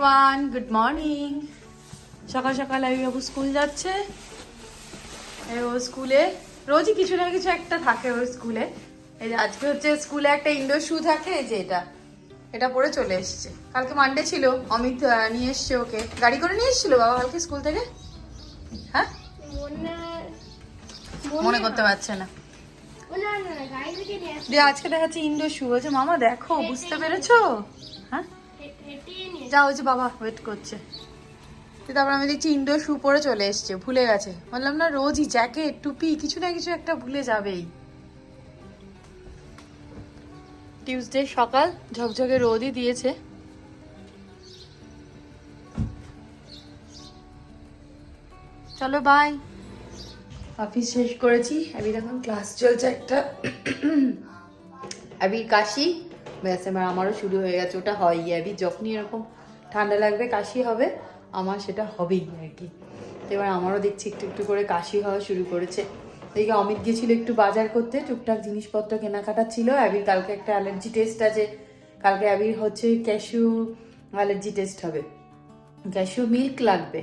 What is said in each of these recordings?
Everyone good morning সকাল সকাল আমি বাবু স্কুল যাচ্ছে। ও স্কুলে রোজই কিছু না কিছু একটা থাকে ওর স্কুলে এই যে আজকে হচ্ছে স্কুলে একটা ইনডোর শু থাকে এই যে এটা। এটা পরে চলে এসছে। কালকে মানডে ছিল। অমিত নিয়ে এসছে ওকে। গাড়ি করে নিয়ে এসেছিল বাবা কালকে স্কুল থেকে? হ্যাঁ? মনে করতে পারছে না। দিয়ে আজকে দেখাচ্ছে ইনডোর শু বলছে মামা দেখো বুঝতে পেরেছ? হ্যাঁ? যা হয়েছে বাবা ওয়েট করছে। তো তারপর আমি দেখছি ইনডোর শু পরে চলে এসছে, ভুলে গেছে। বললাম, না, রোজই জ্যাকেট টুপি, কিছু না কিছু একটা ভুলে যাবেই। টিউসডে সকাল, ঝকঝকে রোদই দিয়েছে। চলো বাই অফিস শেষ করেছি। আমি এখন ক্লাস চলছে একটা। আবির কাশি। ব্যাস, এবার আমারও শুরু হয়ে গেছে, ওটা হয়ই আবির যখনই এরকম ঠান্ডা লাগবে, কাশি হবে, আমার সেটা হবেই আর কি এবার আমারও দেখছি একটু একটু করে কাশি হওয়া শুরু করেছে। এদিকে অমিত গেছিল একটু বাজার করতে, টুকটাক জিনিসপত্র কেনাকাটা ছিল। আবির কালকে একটা অ্যালার্জি টেস্ট আছে। কালকে অ্যাবির হচ্ছে ক্যাশু অ্যালার্জি টেস্ট হবে। ক্যাশু মিল্ক লাগবে।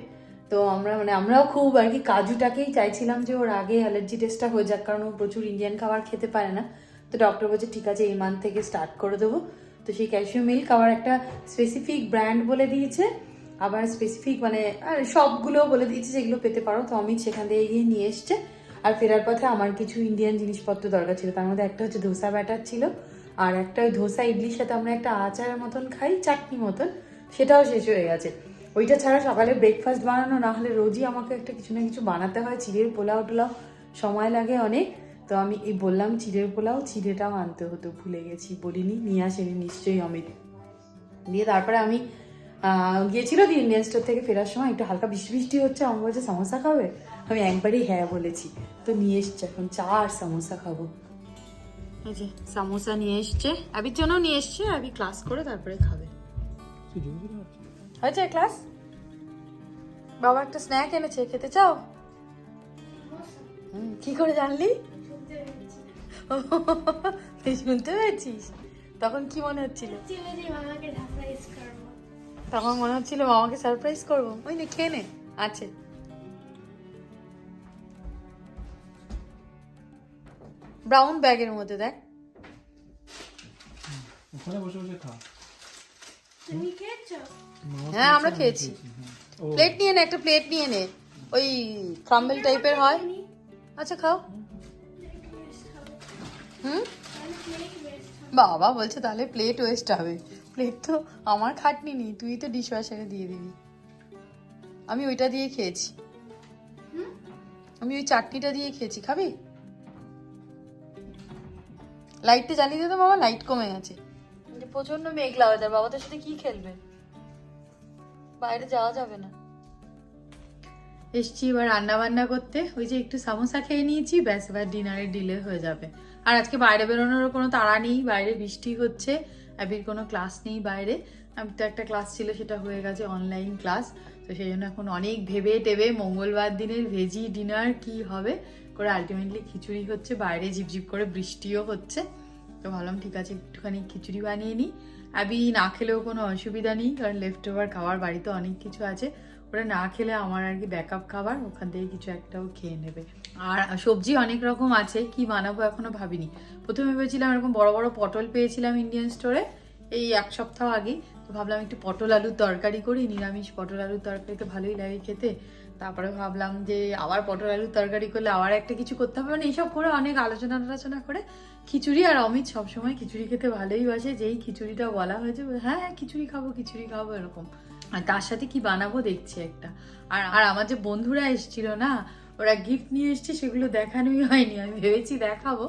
তো আমরা মানে আমরাও খুব আর কি কাজুটাকেই চাইছিলাম যে ওর আগে অ্যালার্জি টেস্টটা হয়ে যাক, কারণ ও প্রচুর ইন্ডিয়ান খাবার খেতে পারে না। তো ডক্টর বলছে, ঠিক আছে, এই মান্থ থেকে স্টার্ট করে দেবো। তো সেই ক্যাশিউ মিল্ক আবার একটা স্পেসিফিক ব্র্যান্ড বলে দিয়েছে। আবার স্পেসিফিক মানে আর সবগুলো বলে দিয়েছে যেগুলো পেতে পারো। তো অমিত সেখান থেকে গিয়ে নিয়ে এসছে। আর ফেরার পথে আমার কিছু ইন্ডিয়ান জিনিসপত্র দরকার ছিল। তার মধ্যে একটা হচ্ছে ধোসা ব্যাটার ছিল। আর একটা ওই ধোসা ইডলির সাথে আমরা একটা আচারের মতন খাই, চাটনি মতন। সেটাও শেষ হয়ে গেছে। ওইটা ছাড়া সকালে ব্রেকফাস্ট বানানো না হলে রোজই আমাকে একটা কিছু না কিছু বানাতে হয়। চিড়ের পোলাও টোলাও সময় লাগে অনেক। তো আমি এই বললাম চিড়ের পোলাও, চিড়েটাও আনতে হতো, ভুলে গেছি, বলিনি, নিয়ে আসেনি নিশ্চয়ই অমিত। দিয়ে তারপরে আমি গিয়েছিল দিয়ে ইন্ডিয়ান স্টোর থেকে ফেরার সময়, একটু হালকা বৃষ্টি বৃষ্টি হচ্ছে আমার বলছে, সমোসা খাবে? আমি একবারই হ্যাঁ বলেছি। তো নিয়ে এসছে এখন চা আর সমোসা খাব। সমোসা নিয়ে এসছে, আবির জন্য নিয়ে এসছে, আবি ক্লাস করে তারপরে খাবে। হয়েছে ক্লাস? বাবা একটা স্ন্যাক এনেছে, খেতে চাও? কি করে জানলি? তুই শুনতে পেয়েছিস? তখন কি মনে হচ্ছিল? তখন মনে হচ্ছিল মামাকে সারপ্রাইজ করব। ওই নে খেয়ে নে আছে। ব্রাউন ব্যাগের মধ্যে দেখ। ওখানে বসে বসে খা। মামা হ্যাঁ আমরা খেয়েছি। প্লেট নিয়ে নে একটা প্লেট নিয়ে নে। ওই ক্রাম্বেল টাইপের হয়। আচ্ছা খাও। হুম? বাবা বলছে তাহলে প্লেট ওয়েস্ট হবে। প্লেট তো আমার খাটনি নি তুই তো ডিশ ওয়াশারে দিয়ে দিবি। আমি ওইটা দিয়ে খেয়েছি। আমি ওই চাটনিটা দিয়ে খেয়েছি খাবি? লাইটটা জ্বালিয়ে দে তো বাবা লাইট কমে গেছে। প্রচণ্ড মেঘলা ওয়েদার বাবা তোর সাথে কি খেলবে? বাইরে যাওয়া যাবে না। এসছি এবার রান্না বান্না করতে। ওই যে একটু সামোসা খেয়ে নিয়েছি ব্যাস এবার ডিনারে ডিলে হয়ে যাবে। আর আজকে বাইরে বেরোনোর কোনো তাড়া নেই, বাইরে বৃষ্টি হচ্ছে, আবির কোনো ক্লাস নেই বাইরে। আমি, তো একটা ক্লাস ছিল, সেটা হয়ে গেছে অনলাইন ক্লাস তো সেই জন্য এখন অনেক ভেবে টেবে মঙ্গলবার দিনের ভেজি ডিনার কি হবে, করে আলটিমেটলি খিচুড়ি হচ্ছে, বাইরে ঝিপঝিপ করে বৃষ্টিও হচ্ছে। তো ভাবলাম ঠিক আছে, একটুখানি খিচুড়ি বানিয়ে নিই। আবি না খেলেও কোনো অসুবিধা নেই, কারণ লেফট ওভার খাবার, বাড়িতে অনেক কিছু আছে। ওরা না খেলে আমার আর কি ব্যাকআপ খাবার, ওখান থেকে কিছু একটাও খেয়ে নেবে। আর সবজি অনেক রকম আছে, কি বানাবো এখনও ভাবিনি। প্রথমে ভেবেছিলাম এরকম বড় বড় পটল পেয়েছিলাম ইন্ডিয়ান স্টোরে এই এক সপ্তাহ আগে। তো ভাবলাম একটু পটল আলুর তরকারি করি, নিরামিষ পটল আলুর তরকারি তো ভালোই লাগে খেতে। তারপরে ভাবলাম যে আবার পটল আলুর তরকারি করলে আবার একটা কিছু করতে হবে। মানে এইসব করে অনেক আলোচনা আলোচনা করে। খিচুড়ি আর অমিত সবসময় খিচুড়ি খেতে ভালোই বাসে। যেই খিচুড়িটা বলা হয়েছে হ্যাঁ হ্যাঁ খিচুড়ি খাব খিচুড়ি খাব, এরকম। আর তার সাথে কি বানাবো দেখছি একটা। আর আর আমার যে বন্ধুরা এসেছিল না ওরা গিফট নিয়ে এসছে, সেগুলো দেখানোই হয়নি। আমি ভেবেছি দেখাবো।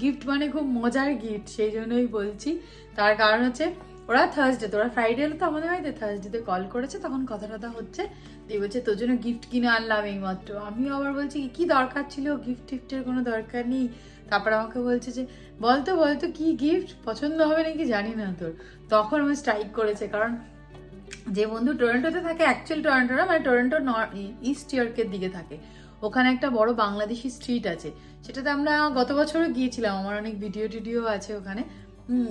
গিফট মানে খুব মজার গিফট সেই জন্যই বলছি। তার কারণ হচ্ছে, ওরা থার্সডে তো, ওরা ফ্রাইডে এলো তো আমাদের বাড়িতে থার্সডেতে কল করেছে, তখন কথা টথা হচ্ছে, দিয়ে বলছে, তোর জন্য গিফট কিনে আনলাম এইমাত্র। আমিও আবার বলছি, কি দরকার ছিল? গিফট টিফটের কোনো দরকার নেই? তারপর আমাকে বলছে যে, বলতো বলতো, কি গিফট পছন্দ হবে নাকি জানি না তোর। তখন আমি স্ট্রাইক করেছে, কারণ যে বন্ধু টরেন্টোতে থাকে অ্যাকচুয়াল টরেন্টো না মানে টরেন্টো ইস্ট ইয়র্কের দিকে থাকে। ওখানে একটা বড় বাংলাদেশি স্ট্রিট আছে। সেটাতে আমরা গত বছরও গিয়েছিলাম, আমার অনেক ভিডিও টিডিও আছে ওখানে।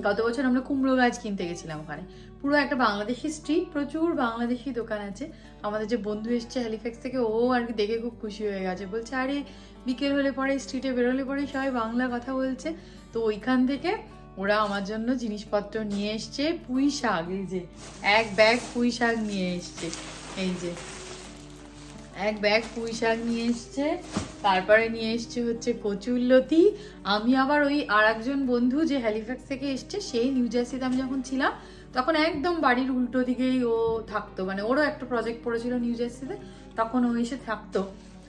গত বছর আমরা কুমড়ো গাছ কিনতে গেছিলাম ওখানে। পুরো একটা বাংলাদেশি স্ট্রিট প্রচুর বাংলাদেশি দোকান আছে। আমাদের যে বন্ধু এসছে হ্যালিফ্যাক্স থেকে, ও আর কি দেখে খুব খুশি হয়ে গেছে। বলছে, আরে, বিকেল হলে পরে স্ট্রিটে বেরোলে পরে সবাই বাংলা কথা বলছে। তো ওইখান থেকে ওরা আমার জন্য জিনিসপত্র নিয়ে এসছে, পুঁই শাক, এই যে, এক ব্যাগ পুঁই শাক নিয়ে এসছে, এই যে। এক ব্যাগ পুঁই শাক নিয়ে এসছে, তারপরে নিয়ে এসছে হচ্ছে কচুরলতি আমি আবার ওই আর একজন বন্ধু যে হ্যালিফ্যাক্স থেকে এসছে, সেই নিউ জার্সিতে আমি যখন ছিলাম, তখন একদম বাড়ির উল্টো দিকেই ও থাকতো। মানে ওরও একটা প্রজেক্ট পড়েছিল নিউ জার্সিতে তখন ও এসে থাকতো।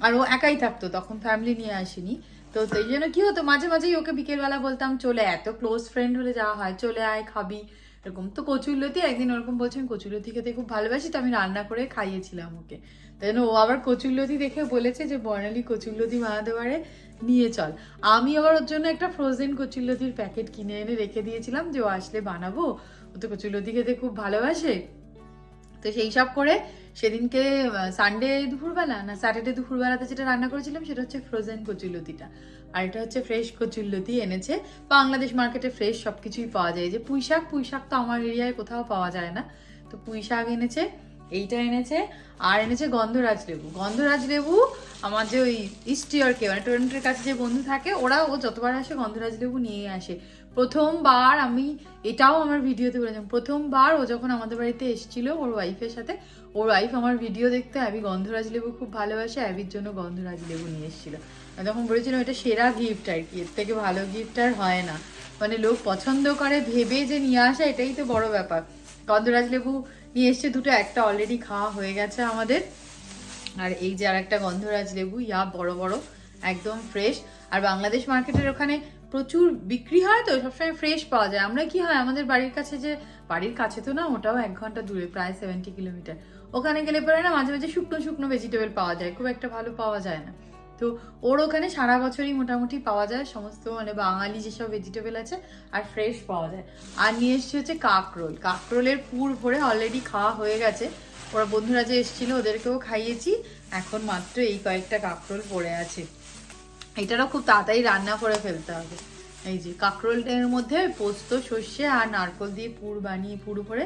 আর ও একাই থাকতো, তখন ফ্যামিলি নিয়ে আসেনি। তো সেই জন্য কি হতো, মাঝে মাঝেই ওকে বিকেলবেলা বলতাম, চলে এত ক্লোজ ফ্রেন্ড হলে যাওয়া হয়, চলে আয়, খাবি। এরকম। তো কচুরলতি একদিন ওরকম বলছে, আমি কচুরলতি খেতে খুব ভালোবাসি, তো আমি রান্না করে খাইয়েছিলাম ওকে। তাই জন্য ও আবার কচুরলতি দেখে বলেছে যে, বর্ণালি কচুরলতি পারে নিয়ে চল। আমি আবার ওর জন্য একটা ফ্রোজেন কচুরলতির প্যাকেট কিনে এনে রেখে দিয়েছিলাম যে, ও আসলে বানাবো? ও তো কচুরলতি খেতে খুব ভালোবাসে। তো সেই সব করে সেদিনকে সানডে দুপুরবেলা না স্যাটারডে দুপুরবেলাতে যেটা রান্না করেছিলাম সেটা হচ্ছে ফ্রোজেন কচুরলতিটা। আর এটা হচ্ছে ফ্রেশ কচুরলতি এনেছে। বাংলাদেশ মার্কেটে ফ্রেশ সব কিছুই পাওয়া যায়। যে পুঁই শাক পুঁই শাক তো আমার এরিয়ায় কোথাও পাওয়া যায় না। তো পুঁই শাক এনেছে, এইটা এনেছে, আর এনেছে গন্ধরাজ লেবু। গন্ধরাজ লেবু আমার যে ওই ইস্ট ইয়র্কে মানে টরেন্টের কাছে যে বন্ধু থাকে ওরা ও যতবার আসে গন্ধরাজ লেবু নিয়ে আসে। প্রথমবার আমি এটাও আমার ভিডিওতে বলেছিলাম, প্রথমবার ও যখন আমাদের বাড়িতে এসেছিল ওর ওয়াইফের সাথে, ওর ওয়াইফ আমার ভিডিও দেখতে অ্যাবি গন্ধরাজ লেবু খুব ভালোবাসে অ্যাবির জন্য গন্ধরাজ লেবু নিয়ে এসেছিল। তখন বলেছিলাম এটা সেরা গিফট আর কি, এর থেকে ভালো গিফট আর হয় না। মানে লোক পছন্দ করে, ভেবে যে নিয়ে আসা, এটাই তো বড় ব্যাপার। গন্ধরাজ লেবু নিয়ে এসছে, দুটো একটা অলরেডি খাওয়া হয়ে গেছে আমাদের। আর এই যে আর একটা গন্ধরাজ লেবু, ইয়া বড় বড়, একদম ফ্রেশ আর বাংলাদেশ মার্কেটের ওখানে প্রচুর বিক্রি হয় তো, সবসময় ফ্রেশ পাওয়া যায়। আমরা কি হয়, আমাদের বাড়ির কাছে যে, বাড়ির কাছে তো না, ওটাও এক ঘণ্টা দূরে, প্রায় সেভেন্টি কিলোমিটার ওখানে গেলে পরে না, মাঝে মাঝে শুকনো শুকনো ভেজিটেবল পাওয়া যায়, খুব একটা ভালো পাওয়া যায় না। তো ওর ওখানে সারা বছরই মোটামুটি পাওয়া যায়, সমস্ত মানে বাঙালি যেসব ভেজিটেবল আছে, আর ফ্রেশ পাওয়া যায়। আর নিয়ে এসছে হচ্ছে কাকরোল। কাকরোলের পুর ভরে অলরেডি খাওয়া হয়ে গেছে। ওরা বন্ধুরা যে এসেছিল, ওদেরকেও খাইয়েছি। এখন মাত্র এই কয়েকটা কাকরোল পড়ে আছে। এটারও খুব তাড়াতাড়ি রান্না করে ফেলতে হবে। এই যে কাঁকরোলের মধ্যে পোস্ত, সর্ষে আর নারকল দিয়ে পুর বানিয়ে, পুর ভরে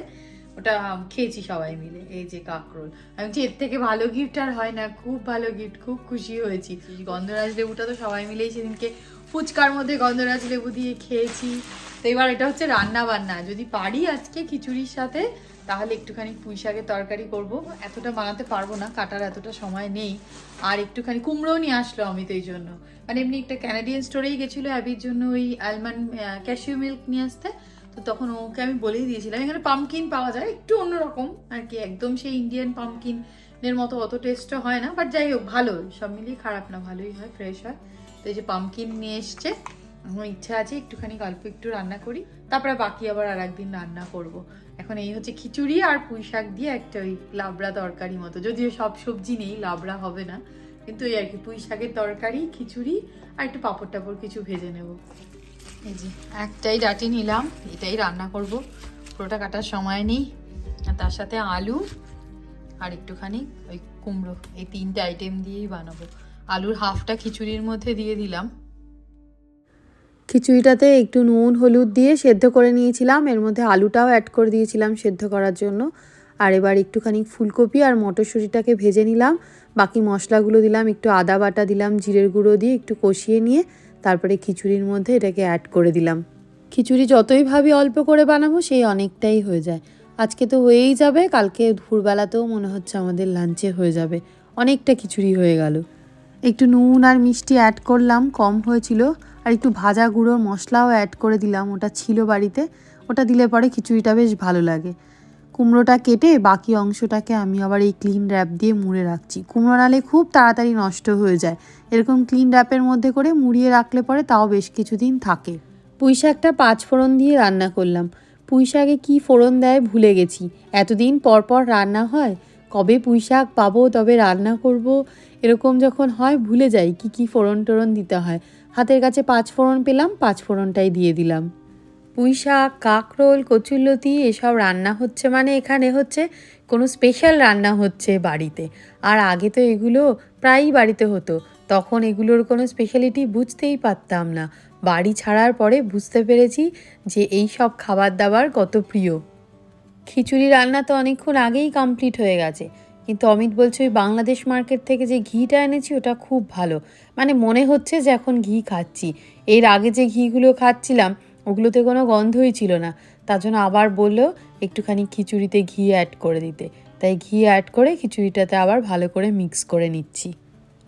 ওটা খেয়েছি সবাই মিলে, এই যে কাঁকরোল। আমি বলছি, এর থেকে ভালো গিফট আর হয় না, খুব ভালো গিফট খুব খুশি হয়েছি। গন্ধরাজ লেবুটা তো সবাই মিলেই সেদিনকে ফুচকার মধ্যে গন্ধরাজ লেবু দিয়ে খেয়েছি। তো এবার এটা হচ্ছে রান্না বান্না যদি পারি আজকে খিচুড়ির সাথে, তাহলে একটুখানি পুঁই শাকের তরকারি করব। এতটা বানাতে পারব না, কাটার এতটা সময় নেই। আর একটুখানি কুমড়োও নিয়ে আসলো অমিত এই জন্য। মানে এমনি একটা ক্যানাডিয়ান স্টোরেই গেছিল অ্যাবির জন্য ওই আলমন্ড ক্যাশিউ মিল্ক নিয়ে আসতে। তো তখন ওকে আমি বলেই দিয়েছিলাম, এখানে পামকিন পাওয়া যায়, একটু অন্যরকম। আর কি, একদম সেই ইন্ডিয়ান পামকিনের মতো অত টেস্টও হয় না। বাট যাই হোক, ভালো। সব মিলিয়ে খারাপ না, ভালোই হয় ফ্রেশ হয়। তো এই যে পামকিন নিয়ে এসছে। আমার ইচ্ছা আছে একটুখানি অল্প একটু রান্না করি, তারপরে বাকি আবার আর একদিন রান্না করব। এখন এই হচ্ছে খিচুড়ি আর পুঁই শাক দিয়ে একটা ওই লাবড়া তরকারি মতো। যদিও সব সবজি নেই, লাবড়া হবে না, কিন্তু ওই আর কি পুঁই শাকের তরকারি, খিচুড়ি আর একটু পাঁপড় টাপড় কিছু ভেজে নেব। এই যে একটাই ডাটি নিলাম, এটাই রান্না করব। পুরোটা কাটার সময় নেই। আর তার সাথে আলু আর একটুখানি ওই কুমড়ো, এই তিনটে আইটেম দিয়েই বানাবো। আলুর হাফটা খিচুড়ির মধ্যে দিয়ে দিলাম। খিচুড়িটাতে একটু নুন, হলুদ দিয়ে সেদ্ধ করে নিয়েছিলাম। এর মধ্যে আলুটাও অ্যাড করে দিয়েছিলাম সেদ্ধ করার জন্য। আর এবার একটুখানি ফুলকপি আর মটরশুঁটিটাকে ভেজে নিলাম। বাকি মশলাগুলো দিলাম, একটু আদা বাটা দিলাম, জিরের গুঁড়ো দিয়ে একটু কষিয়ে নিয়ে তারপরে খিচুড়ির মধ্যে এটাকে অ্যাড করে দিলাম। খিচুড়ি যতই ভাবি অল্প করে বানাবো, সেই অনেকটাই হয়ে যায়। আজকে তো হয়েই যাবে, কালকে দুপুরবেলাতেও মনে হচ্ছে আমাদের লাঞ্চে হয়ে যাবে। অনেকটা খিচুড়ি হয়ে গেল। একটু নুন আর মিষ্টি অ্যাড করলাম, কম হয়েছিল। আর একটু ভাজা গুঁড়োর মশলাও অ্যাড করে দিলাম, ওটা ছিল বাড়িতে। ওটা দিলে পরে খিচুড়িটা বেশ ভালো লাগে। কুমড়োটা কেটে বাকি অংশটাকে আমি আবার এই ক্লিন র্যাপ দিয়ে মুড়ে রাখছি। কুমড়ো নালে খুব তাড়াতাড়ি নষ্ট হয়ে যায়। এরকম ক্লিন র্যাপের মধ্যে করে মুড়িয়ে রাখলে পরে তাও বেশ কিছুদিন থাকে। পুঁই শাকটা পাঁচ ফোড়ন দিয়ে রান্না করলাম। পুঁই শাকে কী ফোড়ন দেয় ভুলে গেছি। এতদিন পর পর রান্না হয় কবে পুঁই শাক পাবো, তবে রান্না করব, এরকম যখন হয় ভুলে যাই কি কি ফোড়ন টোড়ন দিতে হয়। হাতের কাছে পাঁচ ফোড়ন পেলাম, পাঁচ ফোড়নটাই দিয়ে দিলাম। পুঁই শাক কাঁকরোল, কচুরলতি, এসব রান্না হচ্ছে মানে এখানে হচ্ছে কোনো স্পেশাল রান্না হচ্ছে বাড়িতে। আর আগে তো এগুলো প্রায়ই বাড়িতে হতো, তখন এগুলোর কোনো স্পেশালিটি বুঝতেই পারতাম না। বাড়ি ছাড়ার পরে বুঝতে পেরেছি যে এই সব খাবার দাবার কত প্রিয়। খিচুড়ি রান্না তো অনেকক্ষণ আগেই কমপ্লিট হয়ে গেছে। কিন্তু অমিত বলছে, ওই বাংলাদেশ মার্কেট থেকে যে ঘিটা এনেছি, ওটা খুব ভালো। মানে মনে হচ্ছে যে এখন ঘি খাচ্ছি। এর আগে যে ঘিগুলো খাচ্ছিলাম, ওগুলোতে কোনো গন্ধই ছিল না। তার জন্য আবার বলল, একটুখানি খিচুড়িতে ঘি অ্যাড করে দিতে। তাই ঘি অ্যাড করে খিচুড়িটাতে আবার ভালো করে মিক্স করে নিচ্ছি।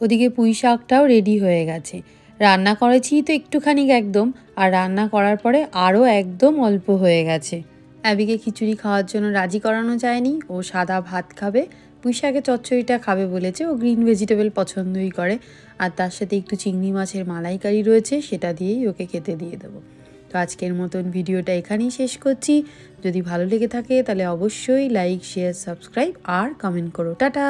ওদিকে পুঁই শাকটাও রেডি হয়ে গেছে। রান্না করেছি তো একটুখানি একদম, আর রান্না করার পরে আরও একদম অল্প হয়ে গেছে। অ্যাবিকে খিচুড়ি খাওয়ার জন্য রাজি করানো যায়নি। ও সাদা ভাত খাবে, পুঁইশাকে চচ্চড়িটা খাবে বলেছে। ও গ্রিন ভেজিটেবল পছন্দই করে। আর তার সাথে একটু চিংড়ি মাছের মালাইকারি রয়েছে, সেটা দিয়েই ওকে খেতে দিয়ে দেবো। তো আজকের মতন ভিডিওটা এখানেই শেষ করছি। যদি ভালো লেগে থাকে তাহলে অবশ্যই লাইক, শেয়ার, সাবস্ক্রাইব আর কমেন্ট করো। টাটা!